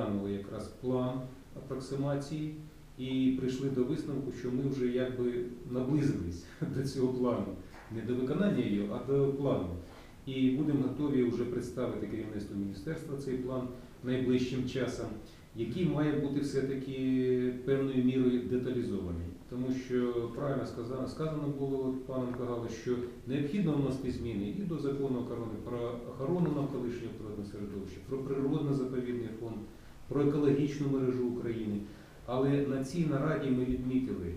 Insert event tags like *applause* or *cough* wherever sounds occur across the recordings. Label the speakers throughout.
Speaker 1: розглянули якраз план апроксимації і прийшли до висновку, що ми вже якби наблизились *laughs* до цього плану. Не до виконання його, а до плану. І будемо готові вже представити керівництву міністерства цей план найближчим часом, який має бути все-таки певною мірою деталізований. Тому що правильно сказано, сказано було паном Кагало, що необхідно вносити зміни і до закону охорони про охорону навколишнього природного середовища, про природно-заповідний фонд, про екологічну мережу України. Але на цій нараді ми відмітили,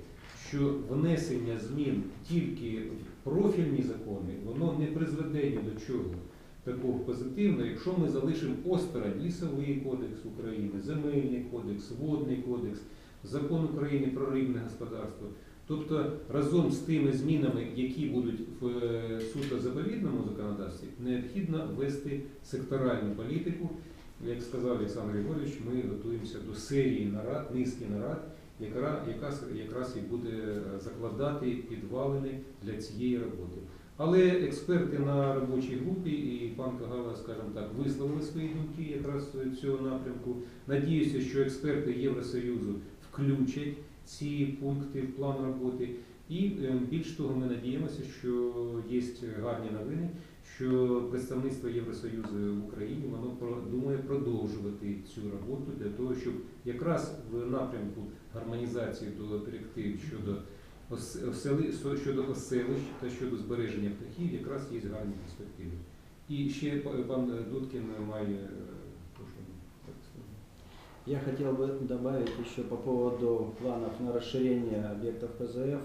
Speaker 1: що внесення змін тільки в профільні закони, воно не призведе ні до чого такого позитивного, якщо ми залишимо осторонь лісовий кодекс України, земельний кодекс, водний кодекс, закон України про рибне господарство. Тобто разом з тими змінами, які будуть в е, суто заповідному законодавстві, необхідно ввести секторальну політику. Як сказав Олександр Григорович, ми готуємося до серії нарад, низки нарад, яка якраз, і буде закладати підвалини для цієї роботи. Але експерти на робочій групі і пан Кагала, скажімо так, висловили свої думки якраз цього напрямку. Надіюся, що експерти Євросоюзу включать ці пункти в план роботи. І е, більш того, ми надіємося, що є гарні новини, що представництво Євросоюзу в Україні воно про- думає продовжувати цю роботу для того, щоб якраз в напрямку гармонізації до директив щодо ос- осели- со- щодо оселищ та щодо збереження птахів, якраз є гарні перспективи. І ще па- пан Дудкін має е, прошу, так сказати.
Speaker 2: Я хотел бы добавить еще по поводу планов на расширение объектов ПЗФ э,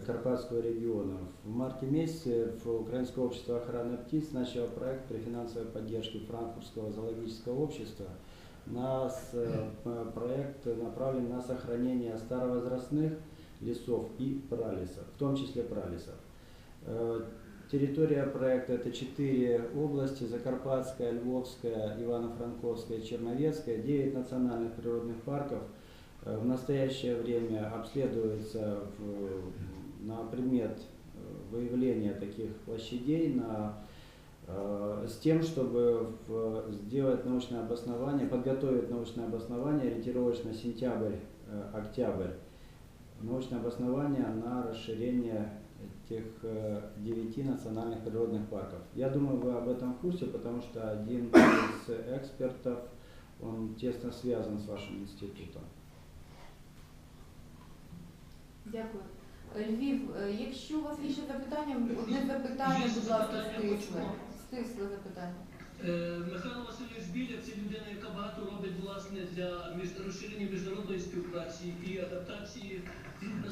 Speaker 2: Карпатского региона. В марте месяце в Украинское общество охраны птиц начало проект при финансовой поддержке Франкфуртского зоологического общества. Нас э, проект направлен на сохранение старовозрастных лесов и пралисов, в том числе пралисов. Э, Территория проекта это четыре области, Закарпатская, Львовская, Ивано-Франковская, Черновецкая, 9 национальных природных парков. Э, В настоящее время обследуется на предмет э, выявления таких площадей на, э, с тем, чтобы в- сделать научное обоснование, подготовить научное обоснование ориентировочно сентябрь-октябрь. Научное обоснование на расширение этих э, девяти национальных природных парков. Я думаю, вы об этом в курсе, потому что один из экспертов, он тесно связан с вашим институтом.
Speaker 3: Дякую. Львів, е, якщо у вас є ще запитання, одне запитання, будь ласка, стисле. Стисле запитання.
Speaker 4: Е, Михайло Васильович Біля це людина, яка багато робить власне для розширення міжнародної співпраці і адаптації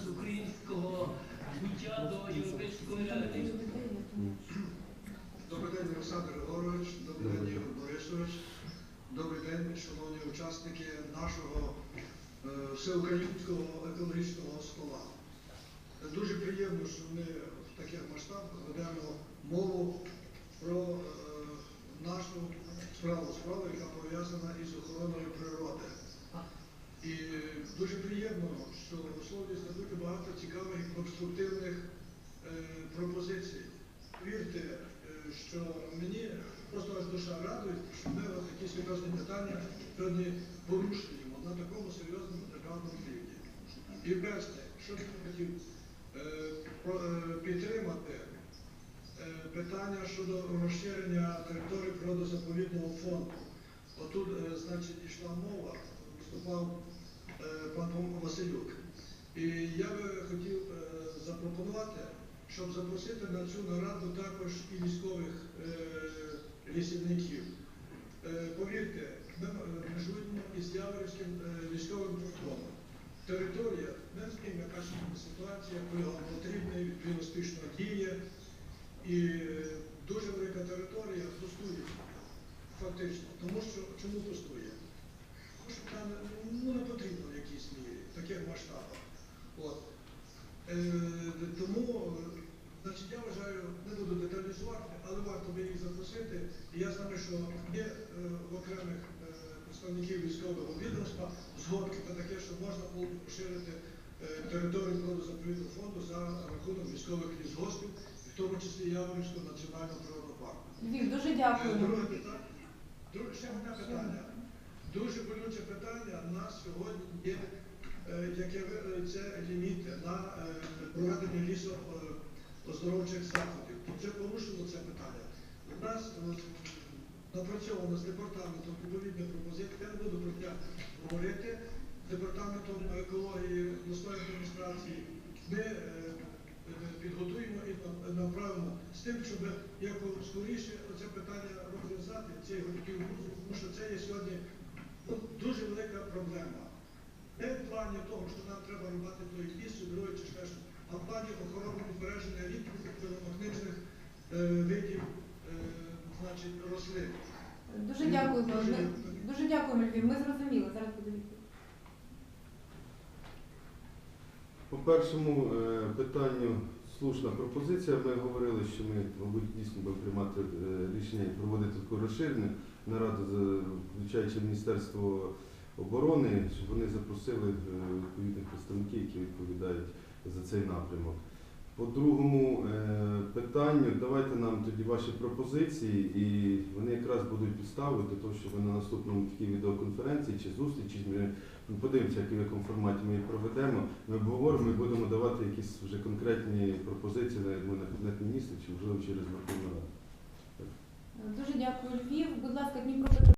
Speaker 4: з українського буття до європейської реалії.
Speaker 5: Добрий день, Олександр Григорович, добрий день, Ігор Борисович, добрий день, шановні учасники нашого е, всеукраїнського екологічного стола. Е, Дуже приємно, що ми в таких масштабах ведемо мову про е, нашу справу, справу, яка пов'язана із охороною природи. І дуже приємно, що висловлюється дуже багато цікавих і конструктивних е, пропозицій. Вірте, що мені просто аж душа радує, що ми такі серйозні питання сьогодні порушуємо на такому серйозному державному рівні. І перше, що я хотів підтримати е, питання щодо розширення території природозаповідного фонду. Отут, е, значить, йшла мова, виступав е, пан Василюк. І я би хотів е, запропонувати, щоб запросити на цю нараду також і військових е, лісівників. Е, повірте, ми е, межуємо із Яворівським е, військовим фронтом. Територія, яка ж ситуація, вам потрібна, він успішно діє. І е, дуже велика територія пустує, фактично. Тому що чому пустує? Тому що там ну, не потрібно в якійсь мірі, в таких масштабах. От. Е, тому, значить, я вважаю, не буду деталізувати, але варто би їх запросити. І я знаю, що є е, в окремих е, представників військового відомства згодки на таке, що можна було б розширити е, територію природозаповідного фонду за рахунок військових лісгоспів, в тому числі Яворівського національного природного парку.
Speaker 3: Львів, дуже
Speaker 5: Е,
Speaker 3: дякую.
Speaker 5: Друге питання. Друге, ще одне питання. Дуже болюче питання на сьогодні є, е, яке це ліміти на проведення лісо е, оздоровчих заходів. Вже порушено це питання. У нас напрацьовано з департаментом відповідні пропозиції. Я не буду про це говорити. З департаментом екології обласної адміністрації ми е, підготуємо і направимо з тим, щоб як скоріше це питання розв'язати, цей горький вуз, тому що це є сьогодні ну, дуже велика проблема. Не в плані того, що нам треба рубати той ліс, друге чи ще щось, а в плані охорони збереження рідкісних пиломагничних е, видів
Speaker 3: Дуже дякуємо.
Speaker 5: Дуже
Speaker 3: Ми- Дуже дякуємо, Львів. Ми зрозуміли. Зараз буде відповідь.
Speaker 6: По першому е, питанню слушна пропозиція. Ми говорили, що ми, мабуть, дійсно будемо приймати е, рішення і проводити таку розширену нараду, з- включаючи Міністерство оборони, щоб вони запросили е, відповідних представників, які відповідають за цей напрямок. По другому е, питанню, давайте нам тоді ваші пропозиції, і вони якраз будуть підставою для того, щоб на наступному такій відеоконференції чи зустрічі ми подивимося, в якому форматі ми її проведемо. Ми обговоримо і будемо давати якісь вже конкретні пропозиції на кабінет міністрів чи можливо через Верховну Раду.
Speaker 3: Дуже дякую, Львів. Будь ласка, Дніпропетровська.